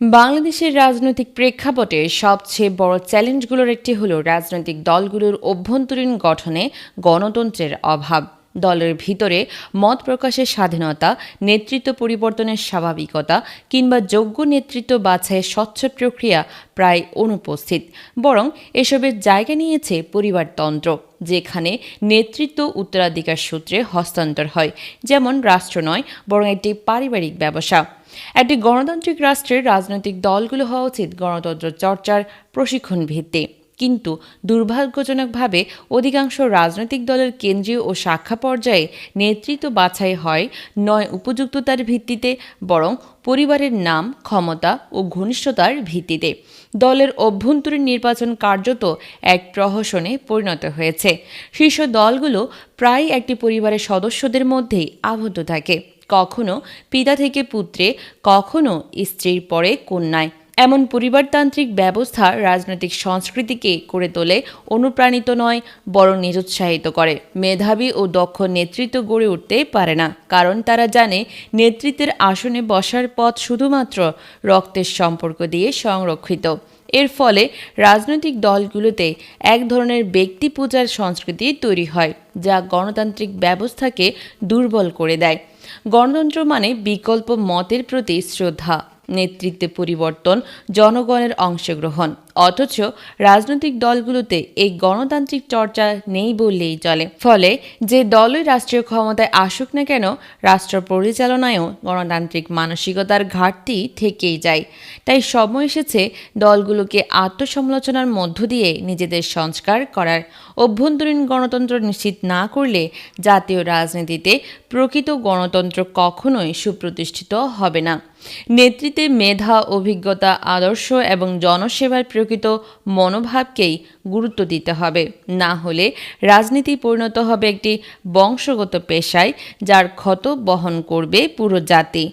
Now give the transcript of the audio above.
বাংলাদেশের রাজনৈতিক প্রেক্ষাপটে সবচেয়ে বড় চ্যালেঞ্জগুলোর একটি হল রাজনৈতিক দলগুলোর অভ্যন্তরীণ গঠনে গণতন্ত্রের অভাব। দলের ভিতরে মত প্রকাশের স্বাধীনতা, নেতৃত্ব পরিবর্তনের স্বাভাবিকতা কিংবা যোগ্য নেতৃত্ব বাছাইয়ের স্বচ্ছ প্রক্রিয়া প্রায় অনুপস্থিত। বরং এসবের জায়গা নিয়েছে পরিবারতন্ত্র, যেখানে নেতৃত্ব উত্তরাধিকার সূত্রে হস্তান্তর হয়, যেমন রাষ্ট্র নয়, বরং একটি পারিবারিক ব্যবসা। একটি গণতান্ত্রিক রাষ্ট্রের রাজনৈতিক দলগুলো হওয়া উচিত গণতন্ত্র চর্চার প্রশিক্ষণ ভিত্তি কিন্তু দুর্ভাগ্যজনকভাবে অধিকাংশ রাজনৈতিক দলের কেন্দ্রীয় ও শাখা পর্যায়ে নেতৃত্ব বাছাই হয় নয় উপযুক্ততার ভিত্তিতে, বরং পরিবারের নাম, ক্ষমতা ও ঘনিষ্ঠতার ভিত্তিতে। দলের অভ্যন্তরীণ নির্বাচন কার্যত এক প্রহসনে পরিণত হয়েছে। শীর্ষ দলগুলো প্রায় একটি পরিবারের সদস্যদের মধ্যেই আবদ্ধ থাকে। কখনো পিতা থেকে পুত্রে, কখনো স্ত্রীর পরে কন্যায়। এমন পরিবারতান্ত্রিক ব্যবস্থা রাজনৈতিক সংস্কৃতিকে করে তোলে, অনুপ্রাণিত নয়, বরং নিরুৎসাহিত করে। মেধাবী ও দক্ষ নেতৃত্ব গড়ে উঠতে পারে না, কারণ তারা জানে নেতৃত্বের আসনে বসার পথ শুধুমাত্র রক্তের সম্পর্ক দিয়ে সংরক্ষিত। এর ফলে রাজনৈতিক দলগুলোতে এক ধরনের ব্যক্তি পূজার সংস্কৃতি তৈরি হয়, যা গণতান্ত্রিক ব্যবস্থাকে দুর্বল করে দেয়। গণতন্ত্র মানে বিকল্প মতের প্রতি শ্রদ্ধা। নেতৃত্বে পরিবর্তন, জনগণের অংশগ্রহণ। অথচ রাজনৈতিক দলগুলোতে এই গণতান্ত্রিক চর্চা নেই বললেই চলে। ফলে যে দলই রাষ্ট্রীয় ক্ষমতায় আসুক না কেন, রাষ্ট্র পরিচালনায়ও গণতান্ত্রিক মানসিকতার ঘাটতি থেকেই যায়। তাই সময় এসেছে দলগুলোকে আত্মসমালোচনার মধ্য দিয়ে নিজেদের সংস্কার করার। অভ্যন্তরীণ গণতন্ত্র নিশ্চিত না করলে জাতীয় রাজনীতিতে প্রকৃত গণতন্ত্র কখনোই সুপ্রতিষ্ঠিত হবে না। নেতৃত্বে মেধা, অভিজ্ঞতা, আদর্শ এবং জনসেবার প্রকৃত মনোভাবকেই গুরুত্ব দিতে হবে। না হলে রাজনীতি পরিণত হবে একটি বংশগত পেশায় যার ক্ষত বহন করবে পুরো জাতি।